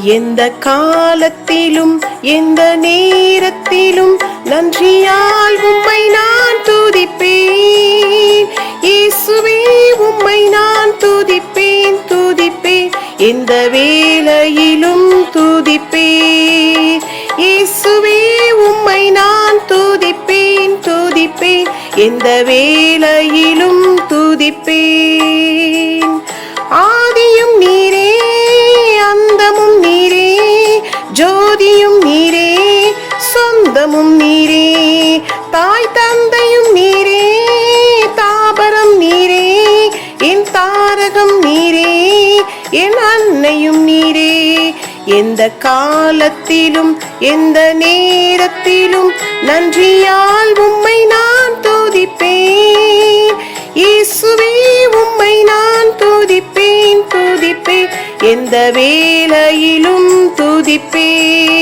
எந்த காலத்திலும் எந்த நேரத்திலும் நன்றியால் உம்மை நான் துதிப்பேன். இயேசுவே உம்மை நான் துதிப்பேன் துதிப்பேன். எந்த வேலையிலும் துதிப்பேன். இயேசுவே உம்மை நான் துதிப்பேன் துதிப்பேன். எந்த வேலையிலும் துதிப்பேன். ஜோதியும் நீரே சொந்தமும் நீரே தாய் தந்தையும் நீரே தாபரம் நீரே என் தாரகம் நீரே என் அன்னையும் நீரே. எந்த காலத்திலும் எந்த நேரத்திலும் நன்றியால் உம்மை நான் துதிப்பேன். இயேசுவே உம்மை நான் துதிப்பேன் துதிப்பேன். எந்த வேளையிலும் துதிப்பேன்